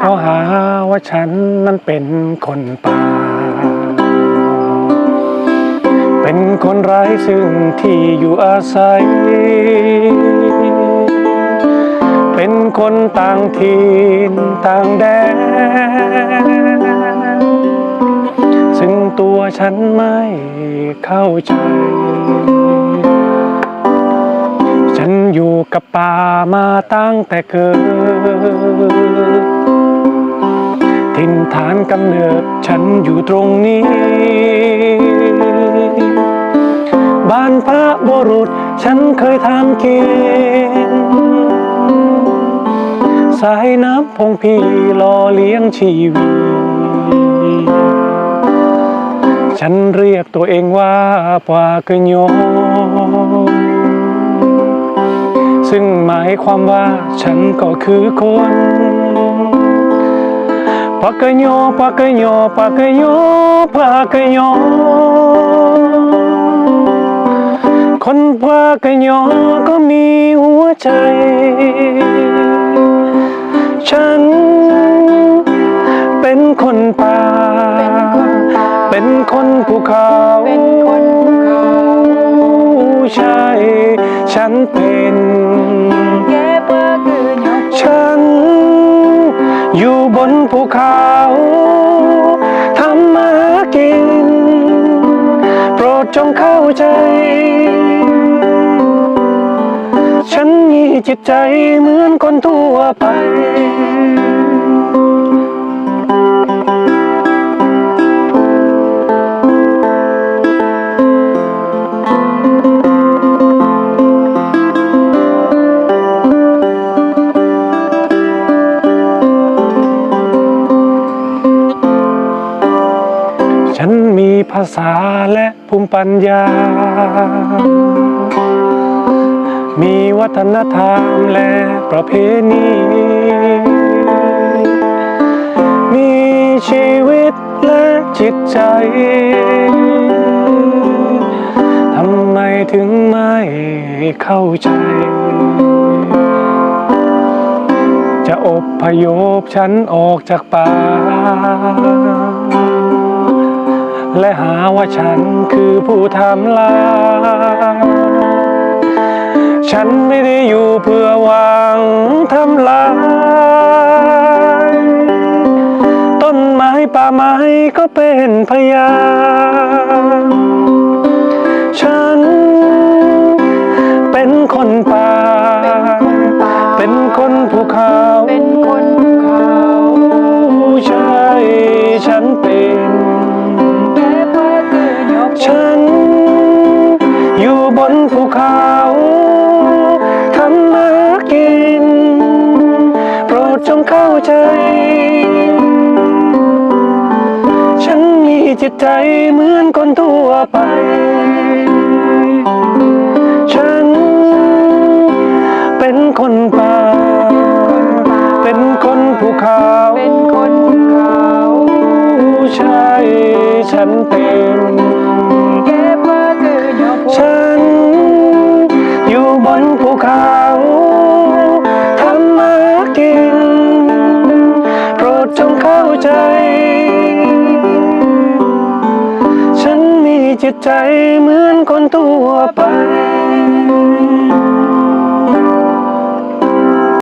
เขาหาว่าฉันนั้นเป็นคนป่า เป็นคนไร้ซึ่งที่อยู่อาศัย เป็นคนต่างถิ่นต่างแดน ซึ่งตัวฉันไม่เข้าใจ ฉันอยู่กับป่ามาตั้งแต่เกิด ถิ่นฐานกำเนิดฉันอยู่ตรงนี้ บ้านพระบรุษฉันเคยทำกิน สายน้ำพงพีหล่อเลี้ยงชีวิต ฉันเรียกตัวเองว่าปากกยซึ่งหมายความว่าฉันก็คือคน ปากกยอปากกยอปากกยอปากกยอคนปากกยอก็มีหัวใจ ฉันเป็นคนป่า เป็นคนภูเขาเป็นคนภูเขาใช่ ฉันเป็น อยู่บนภูเขาทำมาหากิน โปรดจงเข้าใจ ฉันมีจิตใจเหมือนคนทั่วไป ฉันมีภาษาและภูมิปัญญา มีวัฒนธรรมและประเพณี มีชีวิตและจิตใจ ทำไมถึงไม่เข้าใจ จะอบพยพฉันออกจากป่า และหาว่าฉันคือผู้ทำลาย ฉันไม่ได้อยู่เพื่อหวังทำลาย ต้นไม้ป่าไม้ก็เป็นพยานฉันเป็นคนป่า เป็นคนภูเขา เป็นคนภูเขาใช่ฉันเโปรดจงเข้าใจ ฉันมีจิตใจเหมือนคนทั่วไป ฉันเป็นคนป่า เป็นคนภูเขาเป็นคนภูเขาใช่ฉันเป็นฉันอยู่บนภูเขาทำมาหากิน ใจ ฉันมีจิตใจเหมือนคนทั่วไป